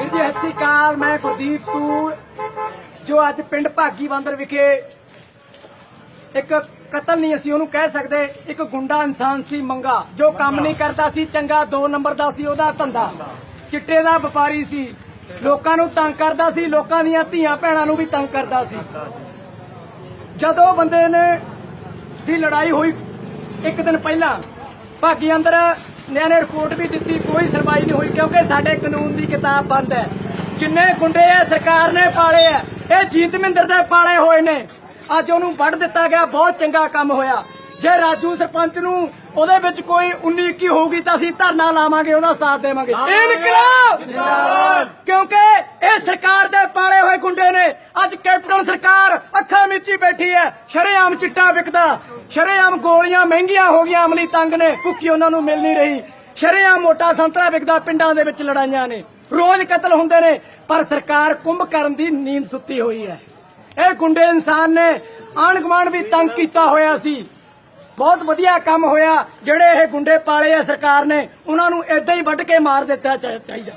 ਸਤਿ ਸ਼੍ਰੀ ਅਕਾਲ ਨਵਦੀਪ ਤੂੰ ਜੋ ਅੱਜ ਪਿੰਡ ਭਾਗੀ ਬੰਦਰ ਵਿਖੇ ਇੱਕ ਕਤਲ ਨਹੀਂ ਅਸੀਂ ਉਹਨੂੰ ਕਹਿ ਸਕਦੇ, ਇੱਕ ਗੁੰਡਾ ਇਨਸਾਨ ਸੀ ਮੰਗਾ, ਜੋ ਕੰਮ ਨਹੀਂ ਕਰਦਾ ਸੀ, ਚੰਗਾ 2 ਨੰਬਰ ਦਾ ਸੀ ਉਹਦਾ ਧੰਦਾ। ਚਿੱਟੇ ਦਾ ਵਪਾਰੀ ਸੀ, ਲੋਕਾਂ ਨੂੰ ਤੰਗ ਕਰਦਾ ਸੀ, ਲੋਕਾਂ ਦੀਆਂ ਧੀਆਂ ਭੈਣਾਂ ਨੂੰ ਵੀ ਤੰਗ ਕਰਦਾ ਸੀ। ਜਦੋਂ ਬੰਦੇ ਨੇ ਦੀ ਲੜਾਈ ਹੋਈ, ਇੱਕ ਦਿਨ ਪਹਿਲਾਂ ਭਾਗੀ ਅੰਦਰ ਨੇ ਰਿਪੋਰਟ ਵੀ ਦਿੱਤੀ ਕੋਈ ਸੁਣਵਾਈ ਨਹੀਂ ਹੋਈ ਕਿਉਂਕਿ ਸਾਡੇ ਕਾਨੂੰਨ ਦੀ ਕਿਤਾਬ ਬੰਦ ਹੈ। ਜਿੰਨੇ ਗੁੰਡੇ ਆ ਸਰਕਾਰ ਨੇ ਪਾਲੇ ਆ ਇਹ ਜੀਤ ਮਹਿੰਦਰ ਦੇ ਪਾਲੇ ਹੋਏ ਨੇ। ਅੱਜ ਉਹਨੂੰ ਵੱਢ ਦਿੱਤਾ ਗਿਆ ਬਹੁਤ ਚੰਗਾ ਕੰਮ ਹੋਇਆ। ਜੇ ਰਾਜੂ ਸਰਪੰਚ ਨੂੰ ਉਹਦੇ ਵਿੱਚ ਕੋਈ 19 21 ਹੋਊਗੀ ਤਾਂ ਅਸੀਂ ਧਰਨਾ ਲਾਵਾਂਗੇ ਉਹਦਾ ਸਾਥ ਦੇਵਾਂਗੇ। ਇਨਕਲਾਬ! ਕਿਉਂਕਿ ਇਹ ਸਰਕਾਰ ਦੇ ਪਾਲੇ ਹੋਏ ਗੁੰਡੇ ਨੇ। ਅੱਜ ਕੈਪਟਨ ਸਰਕਾਰ ਬੈਠੀ ਹੈ ਸ਼ਰੇਆਮ ਚਿੱਟਾ ਵਿਕਦਾ। ਸ਼ਰੇਆਮ ਗੋਲੀਆਂ ਮਹਿੰਗੀਆਂ ਹੋ ਗਈਆਂ, ਅਮਲੀ ਤੰਗ ਨੇ, ਭੁੱਖੀ ਉਹਨਾਂ ਨੂੰ ਮਿਲ ਨਹੀਂ ਰਹੀ। ਸ਼ਰੇਆਮ ਮੋਟਾ ਸੰਤਰਾ ਵਿਕਦਾ, ਪਿੰਡਾਂ ਦੇ ਵਿੱਚ ਲੜਾਈਆਂ ਨੇ। ਰੋਜ਼ ਕਤਲ ਹੁੰਦੇ ਨੇ, ਪਰ ਸਰਕਾਰ ਕੁੰਭਕਰਨ ਦੀ ਨੀਂਦ ਸੁੱਤੀ ਹੋਈ ਹੈ ਇਹ ਗੁੰਡੇ ਇਨਸਾਨ ਨੇ ਆਣ ਗੁਆਂਢ ਵੀ ਤੰਗ ਕੀਤਾ ਹੋਇਆ ਸੀ। ਬਹੁਤ ਵਧੀਆ ਕੰਮ ਹੋਇਆ, ਜਿਹੜੇ ਇਹ ਗੁੰਡੇ ਪਾਲੇ ਆ ਸਰਕਾਰ ਨੇ, ਉਹਨਾਂ ਨੂੰ ਏਦਾਂ ਹੀ ਵੱਢ ਕੇ ਮਾਰ ਦਿੱਤਾ ਚਾ- ਚਾਹੀਦਾ।